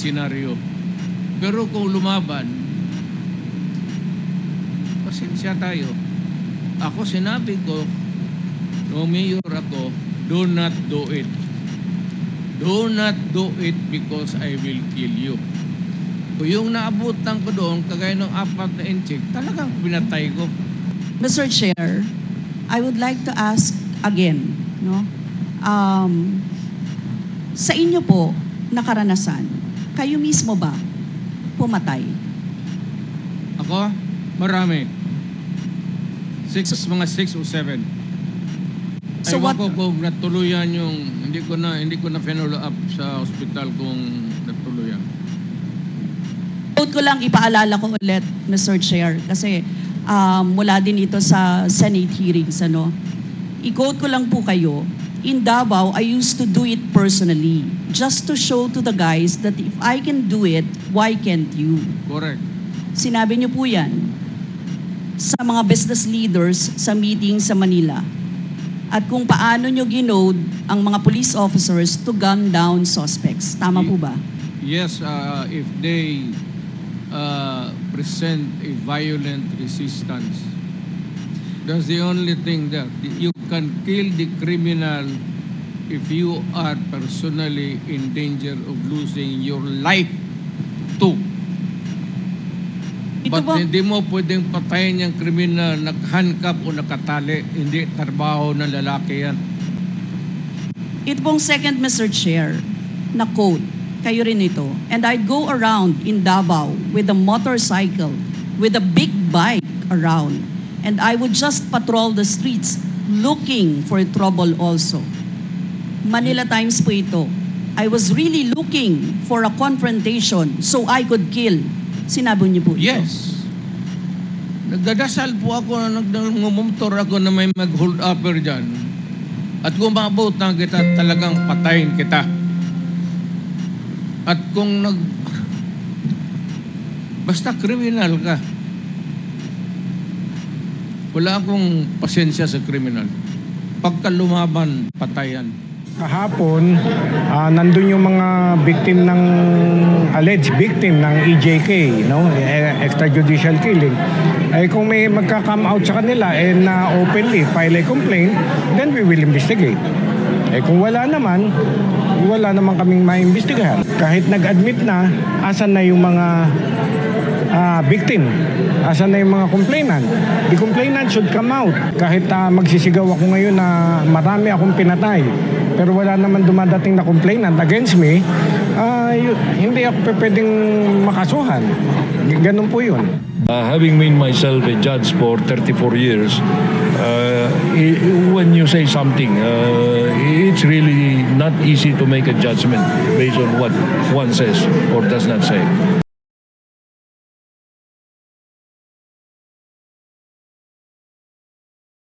senaryo. Pero kung lumaban, pasensya tayo. Ako sinabi ko, no mayor ako, do not do it. Do not do it because I will kill you. Kung yung naabutan ko doon, kagaya ng apat na inchik, talagang pinatay ko. Mr. Chair, I would like to ask again, no? Um, sa inyo po, nakaranasan, kayo mismo ba pumatay? Ako, marami. Six, mga six o seven. So Aywan what- ko kung natuluyan yung, hindi ko na, hindi ko na follow up sa ospital kung natuluyan. Quote ko lang, ipaalala ko ulit, Mr. Chair, kasi um, mula din ito sa Senate hearings, ano? I-quote ko lang po kayo, in Davao, I used to do it personally, just to show to the guys that if I can do it, why can't you? Correct. Sinabi niyo po yan sa mga business leaders sa meeting sa Manila. At kung paano niyo ginode ang mga police officers to gun down suspects. Tama po ba? Yes, uh, if they uh, present a violent resistance, that's the only thing that you can kill the criminal if you are personally in danger of losing your life too. Ito But ba, hindi mo pwedeng patayin yung kriminal nakahandcuff o nakatali. Hindi trabaho ng lalaki yan. ito pong second Mr. Chair na quote, kayo rin ito. And I'd go around in Davao with a motorcycle, with a big bike around. And I would just patrol the streets looking for trouble also. Manila Times po ito. I was really looking for a confrontation so I could kill. Sinabi niyo po ito. Yes. Nagdadasal po ako na nagmumotor ako na may mag-hold upper dyan. At kung maabot na kita, talagang patayin kita. At kung nag... Basta kriminal ka. Wala akong pasensya sa kriminal. Pagka lumaban, patayan. Kahapon, ah, nandun yung mga victim ng alleged victim ng EJK, no? Eh, extrajudicial killing. Eh kung may magka-come out sa kanila eh na openly file a complaint, then we will investigate. Eh kung wala naman, wala naman kaming maimbestigahan. Kahit nag-admit na, asan na yung mga ah, victim? Asan na yung mga complainant? The complainant should come out. Kahit ah, magsisigaw ako ngayon na marami akong pinatay, pero wala naman dumadating na complainant against me, ah, y- hindi ako pwedeng makasuhan. Ganun po yun. Uh, having been myself a judge for 34 years, uh, when you say something, uh, it's really not easy to make a judgment based on what one says or does not say.